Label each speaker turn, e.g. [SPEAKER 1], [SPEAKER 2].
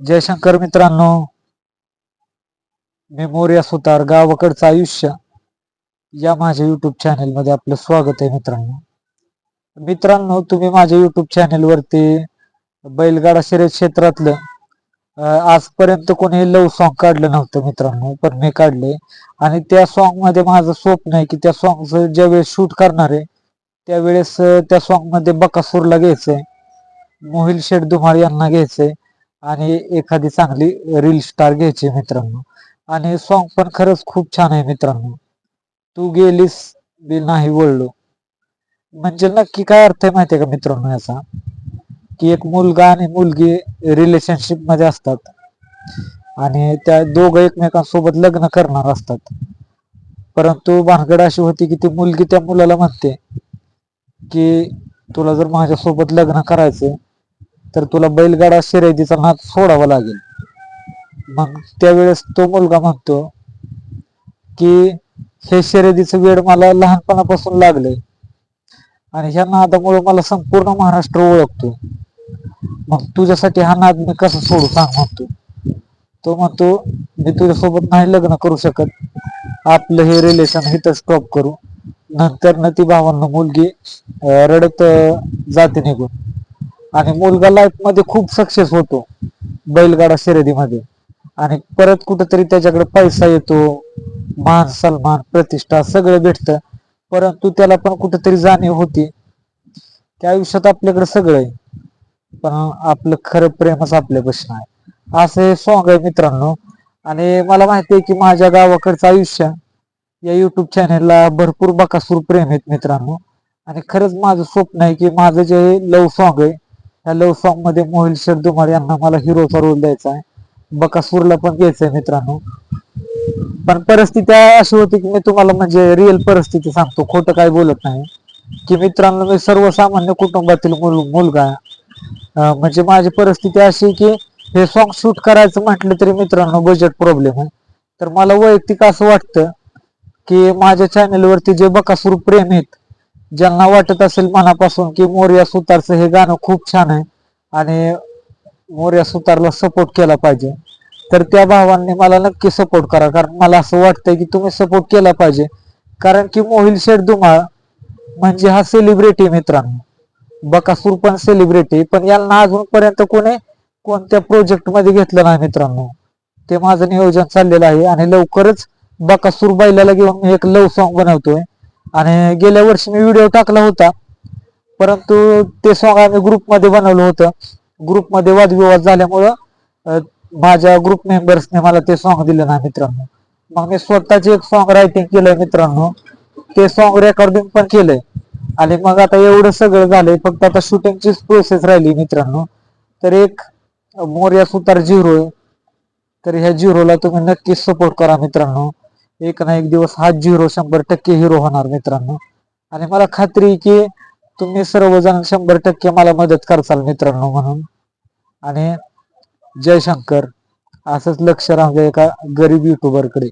[SPEAKER 1] जयशंकर मित्रांनो मेमोरिया सुतार गावाकडचं आयुष्य या माझ्या युट्यूब चॅनेल मध्ये आपलं स्वागत आहे मित्रांनो. मित्रांनो तुम्ही माझ्या युट्यूब चॅनेलवरती बैलगाडा शर्यत क्षेत्रातलं आजपर्यंत कोणी लव सॉन्ग काढलं नव्हतं मित्रांनो पण मी काढले आणि त्या सॉन्गमध्ये माझं स्वप्न आहे की त्या सॉन्गचं ज्यावेळेस शूट करणार आहे त्यावेळेस त्या सॉन्गमध्ये बकासूरला घ्यायचंय मोहिल शेठ धुमाळ यांना घ्यायचंय आणि एखादी चांगली रील स्टार घ्यायची मित्रांनो. आणि सॉन्ग पण खरंच खूप छान आहे मित्रांनो. तू गेलीस बी नाही वळलो. म्हणजे नक्की काय अर्थ आहे माहितीये का मित्रांनो याचा? की एक मुलगा आणि मुलगी रिलेशनशिपमध्ये असतात. आणि त्या दोघं एकमेकांसोबत लग्न करणार असतात. परंतु भानगड अशी होती की ती मुलगी त्या मुलाला म्हणते की तुला जर माझ्यासोबत लग्न करायचं तर तुला बैलगाडा शर्यतीचा नाद सोडावा लागेल. मग त्यावेळेस तो मुलगा म्हणतो की हे शर्यतीचं वेळ मला लहानपणापासून लागले आणि ह्या नादामुळे मला संपूर्ण महाराष्ट्र ओळखतो. मग तुझ्यासाठी हा नाद मी कसा सोडू सांग म्हणतो. तो म्हणतो मी तुझ्यासोबत नाही लग्न करू शकत. आपलं हे रिलेशन इथं स्टॉप करू. नंतर न ती भावांना मुलगी रडत जाते निघून. आणि मुलगा लाईफमध्ये खूप सक्सेस होतो. बैलगाडा शर्यतीमध्ये. आणि परत कुठंतरी त्याच्याकडे पैसा येतो. मान सन्मान प्रतिष्ठा सगळं भेटतं. परंतु त्याला पण कुठंतरी जाणीव होती. त्या आयुष्यात आपल्याकडे सगळं आहे. पण आपलं खरं प्रेमच आपल्यापाशी आहे असं हे सॉंग आहे मित्रांनो. आणि मला माहिती आहे की माझ्या गावाकडचं आयुष्य या युट्यूब चॅनेलला भरपूर बकासूर प्रेम आहेत मित्रांनो. आणि खरंच माझं स्वप्न आहे की माझं जे लव सॉन्ग आहे या लव्ह सॉन्गमध्ये मोहिल शेरदुमार यांना मला हिरोचा रोल द्यायचा आहे. बकासूरला पण घ्यायचंय मित्रांनो. पण परिस्थिती अशी होती की मी तुम्हाला म्हणजे रिअल परिस्थिती सांगतो. खोटं काय बोलत नाही. की मित्रांनो मी सर्वसामान्य कुटुंबातील मुल मुलगा आहे. म्हणजे माझी परिस्थिती अशी आहे की हे सॉन्ग शूट करायचं म्हटलं तरी मित्रांनो बजेट प्रॉब्लेम आहे. तर मला वैयक्तिक असं वाटतं की माझ्या चॅनेलवरती जे बकासूर प्रेम आहेत ज्यांना वाटत असेल मनापासून की मोर्या सुतारचं हे गाणं खूप छान आहे आणि मोर्या सुतारला सपोर्ट केला पाहिजे. तर त्या भावांनी मला नक्की सपोर्ट करा. कारण मला असं वाटतंय की तुम्ही सपोर्ट केला पाहिजे. कारण की मोहिल शेठ धुमाळ म्हणजे हा सेलिब्रिटी मित्रांनो. बकासूर पण सेलिब्रिटी पण यांना अजूनपर्यंत कोणी कोणत्या प्रोजेक्टमध्ये घेतलं नाही मित्रांनो. ते माझं नियोजन चाललेलं आहे आणि लवकरच बकासूर बैलाला घेऊन मी एक लव सॉन्ग बनवतोय. आणि गेल्या वर्षी मी व्हिडिओ टाकला होता. परंतु ते सॉन्ग आम्ही ग्रुपमध्ये बनवलं होतं. ग्रुपमध्ये वादविवाद झाल्यामुळं माझ्या ग्रुप मेंबर्सने मला ते सॉन्ग दिलं नाही मित्रांनो. मग मी स्वतःचे एक सॉन्ग रायटिंग केलंय मित्रांनो. ते सॉन्ग रेकॉर्डिंग पण केलंय. आणि मग आता एवढं सगळं झालंय फक्त आता शूटिंगचीच प्रोसेस राहिली मित्रांनो. तर एक मोर्या सुतार झिरो आहे. तर ह्या झिरोला तुम्ही नक्कीच सपोर्ट करा मित्रांनो. एक ना एक दिवस हा झिरो शंभर टक्के हिरो होणार मित्रांनो. आणि मला खात्री की तुम्ही सर्वजण शंभर टक्के मला मदत करसाल मित्रांनो म्हणून. आणि जयशंकर असंच लक्ष राहू एका गरीब युट्यूबरकडे